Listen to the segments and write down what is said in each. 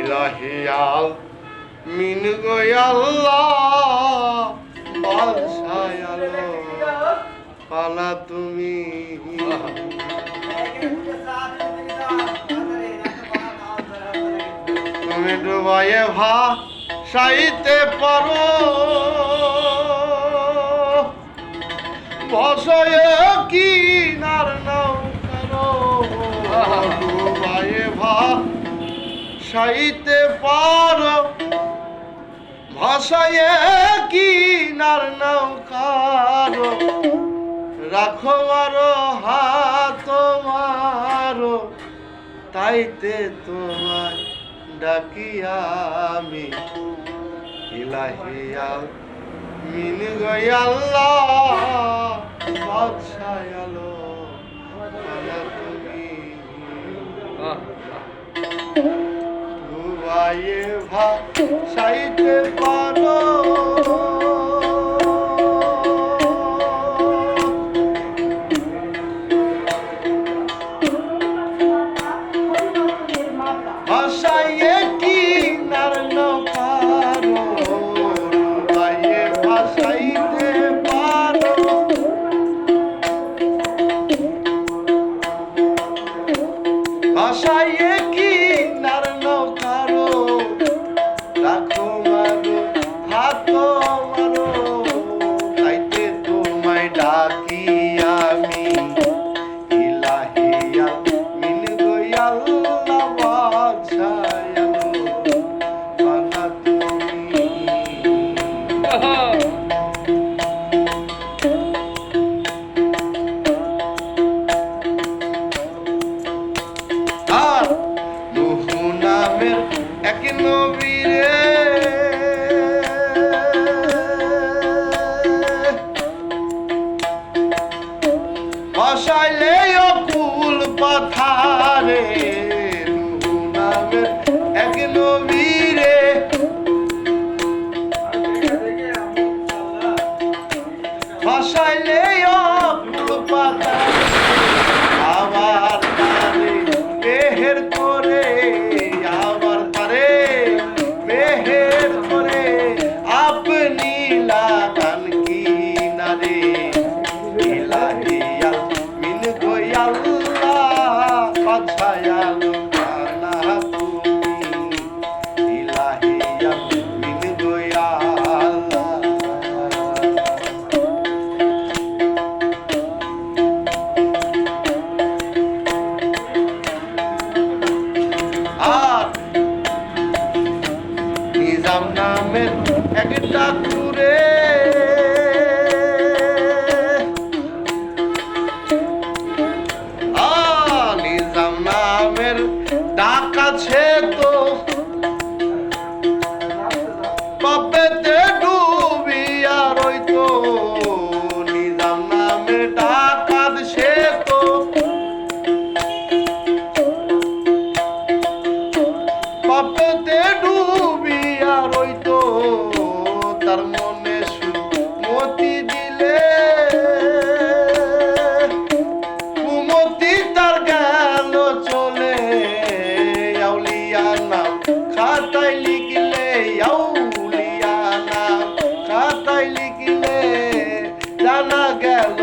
ইলাহিয়াল মিন গোয়াল্লাহ বাদশায়ালো পালা তুমি। তুমি ডুবাইয়ে ভা সাইতে পারো। সাইতে পার ভাষায় কি নার নৌকারো? রাখো আরও হাত তাইতে তোমায় ডাকি আমি। ইলাহিয়াল মিন গয়াল্লাহ বাদশায়ালো পালা ডুবাইয়ে ভা সাইতে পারো এক নবীরে। বসাইলে অকুল পাথারে এক নবীরে। বসাইলে অকুল পাথারে Amen. সুমতি দিলে, কুমতি তার গেল চলে। আউলিয়া নাম, খাতায় লিখলে আউলিয়া নাম, খাতায় লিখলে জানা গেল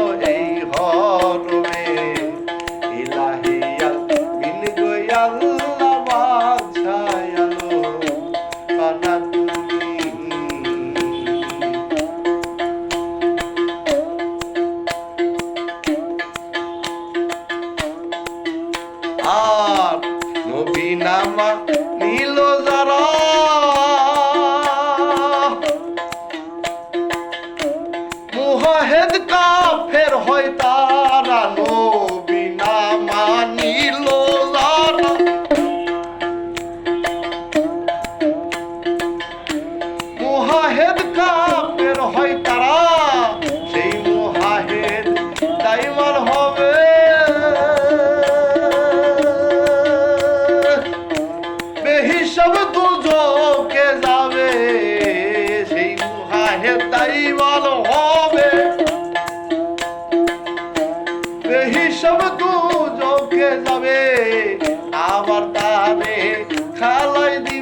আর নবী নামা নীল যারা। মুহাহেদ কাফের হয় তারা।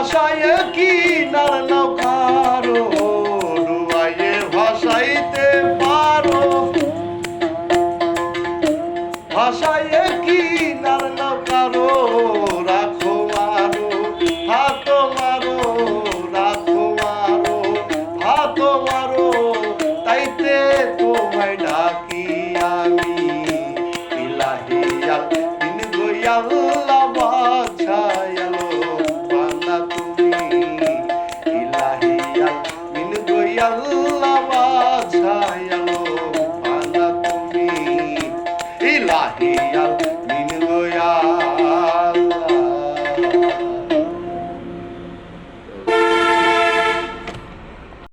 ভাষায় কি নার নৌকারো ডুবাইয়ে ভাসাইতে পারো। ভাষায় কি নার নৌকারো রাখো মারো হাত মারো, রাখো মারো হাত মারো। তাইতে তোমায় ডাকি আমি ইলাহিয়াল দিন